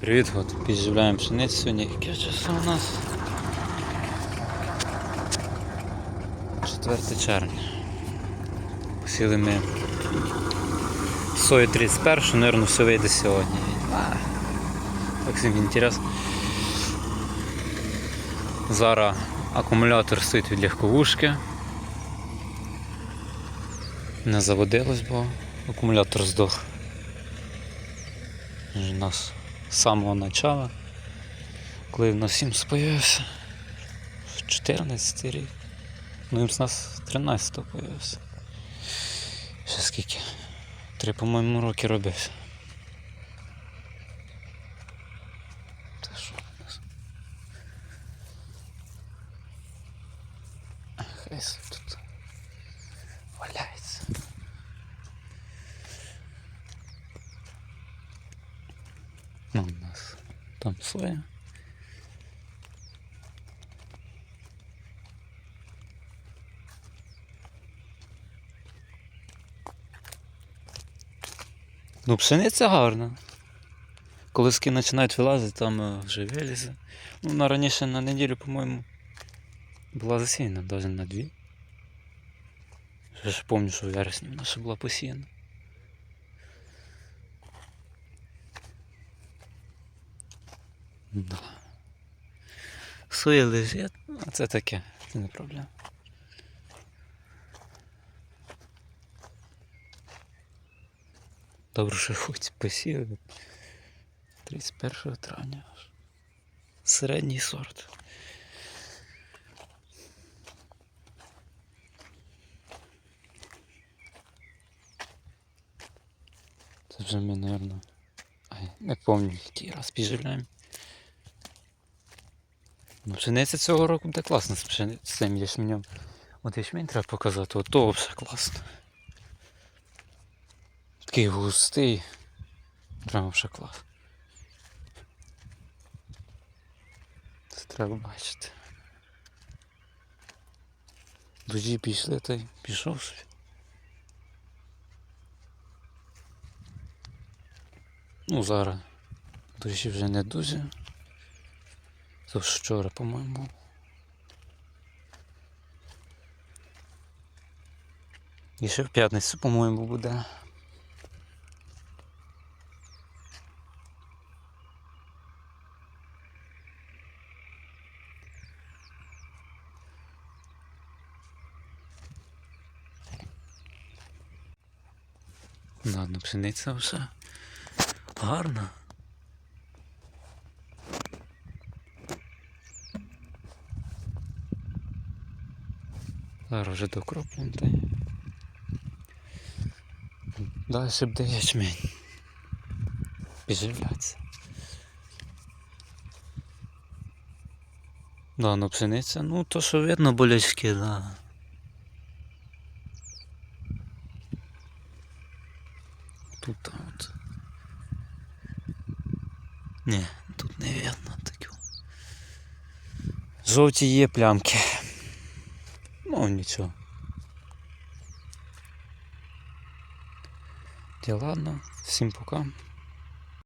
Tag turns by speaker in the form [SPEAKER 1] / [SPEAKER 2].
[SPEAKER 1] Привіт, от підживляємо пшеницю сьогодні. Яке число у нас? 4 червня. Посіли ми сою 31, мабуть, все вийде сьогодні. Так всім інтерес. Зараз акумулятор стоїть від легковушки. Не заводилось, бо акумулятор здох. У нас з самого начала, коли в нас 7 появився. 14 рік. Ну і з нас 13 появився. Ще скільки? Три, по-моєму, роки робився. Це що у нас? Хай тут Ну, у нас там соя. Ну, пшениця гарна. Колиски починають вилазити, там е, вже вилізе. Ну, вона раніше на неділю, по-моєму, була засіяна, навіть на дві. Я ж пам'ятаю, що в вересні вона ще була посіяна. Да. Соя лежить, а це таке, це не проблема. Добре, що хоч посіяли. 31 травня аж. Середній сорт. Це вже ми, мабуть, не пам'ятаю, який раз підживляємо. Ну, пшениця цього року буде класно з, цим ячменем. От ячмень треба показати, от то вже класно. Такий густий. Прямо вже клас. Це треба бачити. Дожі пішли, та й пішов собі. Ну, зараз дощі вже не дуже. Це вчора, по-моєму. І ще в п'ятницю, по-моєму, буде. Ладно, пшениця вже гарна. Зараз вже докроплюємо та й. Далі буде ячмень. Підживляться. Да, ну пшениця, ну то що видно болячки, да. Тут от. Ні, тут не видно такого. Жовті є плямки. Ну нічого. Та ладно, всім пока.